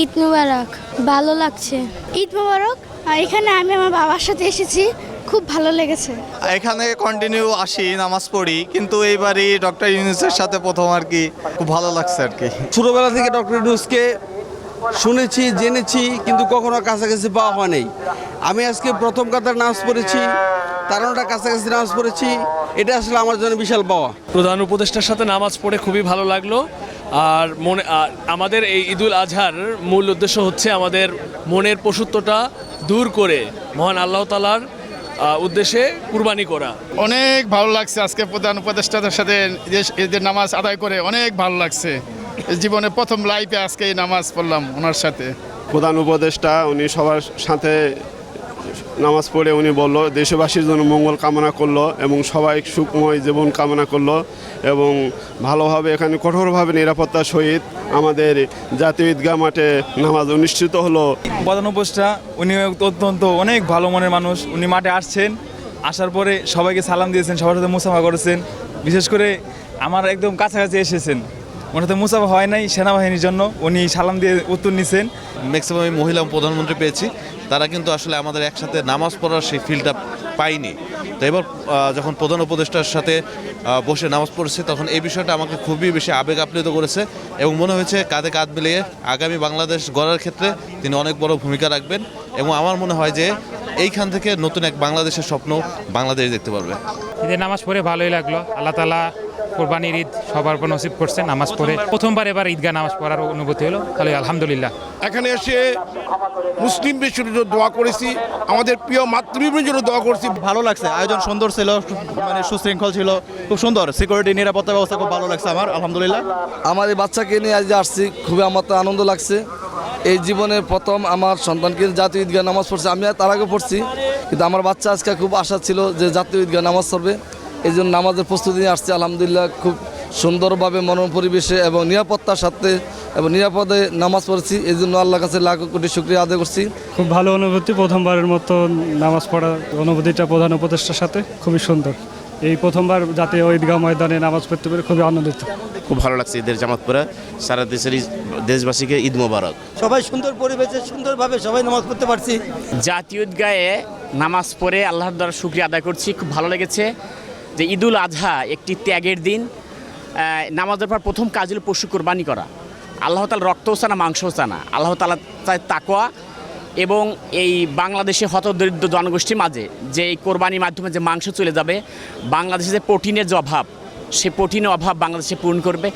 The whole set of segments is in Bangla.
ঈদ মুবারক। ভালো লাগছে। ঈদ মুবারক। এখানে আমি আমার বাবার সাথে এসেছি। খুব ভালো লেগেছে। এখানে কন্টিনিউ আসি নামাজ পড়ি। কিন্তু এইবারই ডক্টর ইউনুসের সাথে প্রথম আর কি খুব ভালো লাগছে আর কি। ছোটোবেলা থেকে ডক্টর ইউনুসকে শুনেছি জেনেছি কিন্তু কখনো কাছাকাছি পাওয়া হয় নাই। আমি আজকে প্রথম কাতার নামাজ পড়েছি তারানোটা কাছাকাছি নামাজ পড়েছি। এটা আসলে আমার জন্য বিশাল পাওয়া। প্রধান উপদেষ্টার সাথে নামাজ পড়ে খুবই ভালো লাগল। আর মনে আর আমাদের এই ঈদুল আজহার মূল উদ্দেশ্য হচ্ছে আমাদের মনের পশুত্বটা দূর করে মহান আল্লাহ তালার উদ্দেশ্যে কুরবানি করা। অনেক ভালো লাগছে আজকে প্রধান উপদেষ্টাদের সাথে ঈদের- ঈদের নামাজ আদায় করে অনেক ভালো লাগছে। জীবনে প্রথম লাইফে আজকে এই নামাজ পড়লাম ওনার সাথে। প্রধান উপদেষ্টা উনি সবার সাথে নামাজ পড়ে উনি বলল, দেশবাসীর জন্য মঙ্গল কামনা করল এবং সবাই সুখময় জীবন কামনা করল এবং ভালোভাবে এখানে কঠোরভাবে নিরাপত্তার সহিত আমাদের জাতীয় ঈদগাহ মাঠে নামাজ অনুষ্ঠিত হলো। প্রধান উপদেষ্টা উনি অত্যন্ত অনেক ভালো মনের মানুষ। উনি মাঠে আসছেন, আসার পরে সবাইকে সালাম দিয়েছেন, সবার সাথে মুসাফা করেছেন। বিশেষ করে আমার একদম কাছাকাছি এসেছেন। ওনার সাথে মুসাফা হয় নাই সেনাবাহিনীর জন্য। উনি সালাম দিয়ে উত্তর নিছেন। ম্যাক্সিমাম আমি মহিলা প্রধানমন্ত্রী পেয়েছি। তারা কিন্তু আসলে আমাদের একসাথে নামাজ পড়ার সেই ফিলটা পাইনি। তো এবার যখন প্রধান উপদেষ্টার সাথে বসে নামাজ পড়েছে তখন এই বিষয়টা আমাকে খুবই বেশি আবেগ আপ্লুত করেছে এবং মনে হয়েছে কাঁধে কাঁধ মিলিয়ে আগামী বাংলাদেশ গড়ার ক্ষেত্রে তিনি অনেক বড় ভূমিকা রাখবেন এবং আমার মনে হয় যে এইখান থেকে নতুন এক বাংলাদেশের স্বপ্ন বাংলাদেশ দেখতে পারবে। ঈদের নামাজ পড়ে ভালোই লাগল। আল্লাহ তালা কোরবানির ঈদ সবার উপর নসিব করছেন নামাজ পড়ে। প্রথমবার এবার ঈদগাহ নামাজ পড়ার অনুভূতি হলো। তাহলে আলহামদুলিল্লাহ। এখানে এসে মুসলিম বিশ্বের জন্য দোয়া করেছি আমাদের প্রিয় মাতৃভূমির জন্য দোয়া করছি। ভালো লাগছে আয়োজন সুন্দর ছিল মানে সুশৃঙ্খল ছিল খুব সুন্দর। সিকিউরিটি নিরাপত্তা ব্যবস্থা খুব ভালো লাগছে আমার আলহামদুলিল্লাহ। আমার এই বাচ্চাকে নিয়ে আজ আসছি খুবই আমার তো আনন্দ লাগছে। এই জীবনে প্রথম আমার সন্তানকে জাতীয় ঈদগাহ নামাজ পড়ছে আমি তার আগে পড়ছি। কিন্তু আমার বাচ্চা আজকে খুব আশা ছিল যে জাতীয় ঈদগাহ নামাজ পড়বে। এই জন্য নামাজের প্রস্তুতি নিয়ে আসছে আলহামদুলিল্লাহ খুব সুন্দরভাবে মনোরম পরিবেশে এবং নিরাপত্তার সাথে এবং নিরাপদে নামাজ পড়েছি। এই জন্য আল্লাহর কাছে লাখ কোটি শুক্রিয়া আদায় করছি। খুব ভালো অনুভূতি প্রথমবারের মতো নামাজ পড়ার অনুভূতিটা প্রধান উপদেষ্টার সাথে। খুবই সুন্দর। এই প্রথমবার জাতীয় ঈদগাহ ময়দানে নামাজ পড়তে পেরে খুবই আনন্দিত। খুব ভালো লাগছে ঈদের জামাত পরে সারা দেশের দেশবাসীকে ঈদ মোবারক। সবাই সুন্দর পরিবেশে সুন্দরভাবে সবাই নামাজ পড়তে পারছি। জাতীয় ঈদগাহে নামাজ পড়ে আল্লাহর দ্বারা শুক্রিয়া আদায় করছি। খুব ভালো লেগেছে। যে ঈদুল আজহা একটি ত্যাগের দিন নামাজের পর প্রথম কাজ হলো পশু কোরবানি করা। আল্লাহ তালা রক্তও চানা মাংসও চানা আল্লাহ তালা চায় তাকোয়া এবং এই বাংলাদেশে হতদরিদ্র জনগোষ্ঠীর মাঝে যে এই কোরবানির মাধ্যমে যে মাংস চলে যাবে, বাংলাদেশে যে প্রোটিনের যে অভাব, সে প্রোটিনের অভাব বাংলাদেশে পূরণ করবে।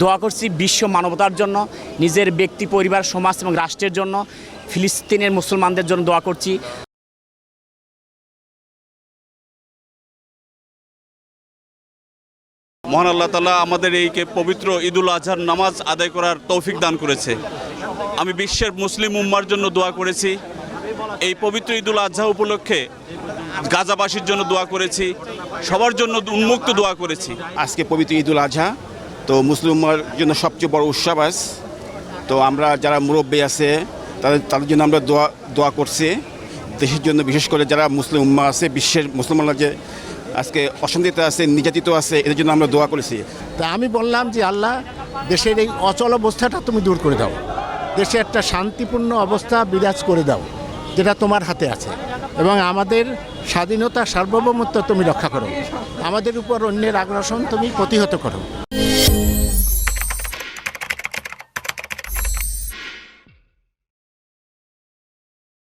দোয়া করছি বিশ্ব মানবতার জন্য, নিজের ব্যক্তি, পরিবার, সমাজ এবং রাষ্ট্রের জন্য, ফিলিস্তিনের মুসলমানদের জন্য দোয়া করছি। মহান আল্লাহ তালা আমাদের এই পবিত্র ঈদুল আজহার নামাজ আদায় করার তৌফিক দান করেছে। আমি বিশ্বের মুসলিম উম্মার জন্য দোয়া করেছি। এই পবিত্র ঈদুল আজহা উপলক্ষে গাজাবাসীর জন্য দোয়া করেছি। সবার জন্য উন্মুক্ত দোয়া করেছি। আজকে পবিত্র ঈদুল আজহা, তো মুসলিমের জন্য সবচেয়ে বড় উৎসব আজ। তো আমরা যারা মুরব্বী আছে, তাদের তাদের জন্য আমরা দোয়া দোয়া করছি। দেশের জন্য বিশেষ করে যারা মুসলিম উম্মা আছে, বিশ্বের মুসলমানরা যে আজকে অশান্তিতে আছে, নির্যাতিত আছে, এদের জন্য আমরা দোয়া করেছি। তা আমি বললাম যে, আল্লাহ, দেশের এই অচল অবস্থাটা তুমি দূর করে দাও। দেশে একটা শান্তিপূর্ণ অবস্থা বিরাজ করে দাও, যেটা তোমার হাতে আছে। এবং আমাদের স্বাধীনতা সার্বভৌমত্ব তুমি রক্ষা করো। আমাদের উপর অন্যের আগ্রাসন তুমি প্রতিহত করো।